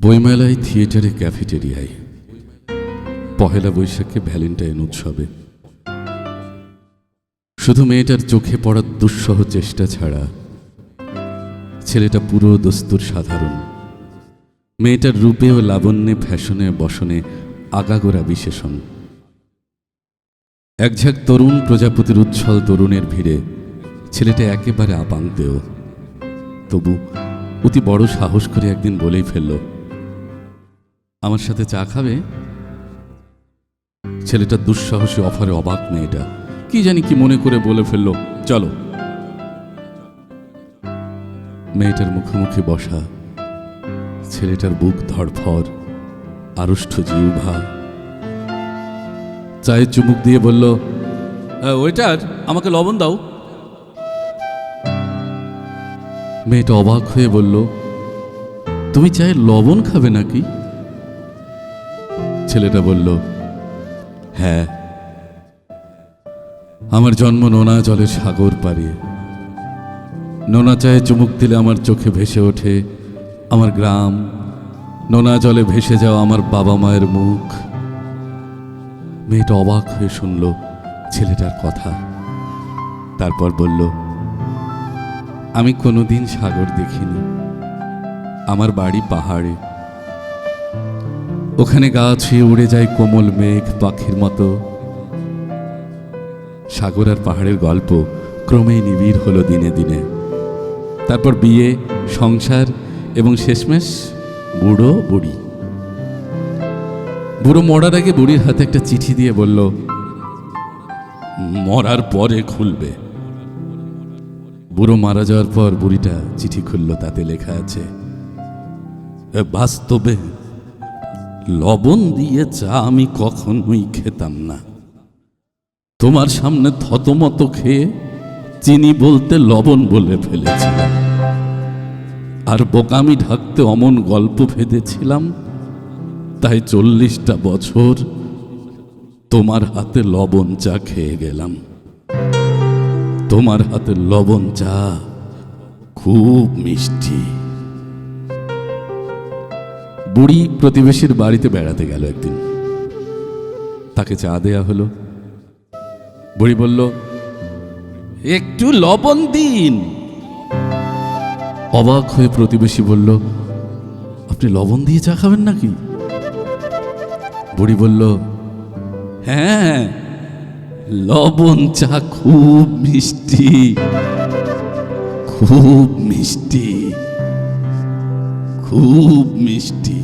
বইমেলায় থিয়েটারে, ক্যাফেটেরিয়ায়। পহেলা বৈশাখে ভ্যালেন্টাইন উৎসবে। শুধু মেয়েটার চোখে পড়ার দুঃসহ চেষ্টা ছাড়া ছেলেটা পুরো দস্তুর সাধারণ। মেয়েটার রূপে ও লাবণ্যে, ফ্যাশনে, বসনে আগাগোড়া বিশেষণ। একঝাক তরুণ প্রজাপতির উচ্ছল তরুণের ভিড়ে ছেলেটা একেবারে আপাঙ্গেও তবু অতি বড় সাহস করে একদিন বলেই ফেলল আমার সাথে চা খাবে? ছেলেটা দুঃসাহসী অফারে অবাক মেয়েটা। কি জানি কি মনে করে বলে ফেলল, চলো। মেয়েটার মুখোমুখি বসা, ছেলেটার বুক ধড়ফড় আড়ষ্ট জিউভা চায়ের চুমুক দিয়ে বলল ওইটার আমাকে লবণ দাও। মেয়েটা অবাক হয়ে বলল, তুমি চায়ের লবণ খাবে নাকি? ছেলেটা বলল হ্যাঁ আমার জন্ম নোনা জলের সাগর পাড়িয়ে নোনা চায়ে চুমুক দিলে আমার চোখে ভেসে ওঠে, আমার গ্রাম। নোনা জলে ভেসে যাওয়া আমার বাবা মায়ের মুখ। মেয়েটা অবাক হয়ে শুনল ছেলেটার কথা। তারপর বলল, আমি কোনোদিন সাগর দেখিনি। আমার বাড়ি পাহাড়ে। ওখানে গা ছুঁয়ে উড়ে যায় কোমল মেঘ পাখির মতো। সাগর আর পাহাড়ের গল্প ক্রমেই নিবিড় হলো দিনে দিনে। তারপর বিয়ে, সংসার এবং শেষমেশ বুড়ো বুড়ি। বুড়ো মরার আগে বুড়ির হাতে একটা চিঠি দিয়ে বলল, মরার পরে খুলবে। বুড়ো মারা যাওয়ার পর বুড়িটা চিঠি খুলল, তাতে লেখা আছে, বাস্তবে লবণ দিয়ে চা আমি কখনোই খেতাম না। তোমার সামনে থতমত খেয়ে চিনি বলতে লবণ বলে ফেলেছিলাম। আর বোকামি ঢাকতে অমন গল্প ফেঁদেছিলাম তাই চল্লিশটা বছর তোমার হাতে লবণ চা খেয়ে গেলাম। তোমার হাতে লবণ চা খুব মিষ্টি। বুড়ি প্রতিবেশীর বাড়িতে বেড়াতে গেল একদিন। তাকে চা দেয়া হলো। বুড়ি বলল, একটু লবণ দিন। অবাক হয়ে প্রতিবেশী বলল, আপনি লবণ দিয়ে চা খাবেন নাকি? বুড়ি বলল হ্যাঁ লবণ চা খুব মিষ্টি খুব মিষ্টি। খুব মিষ্টি।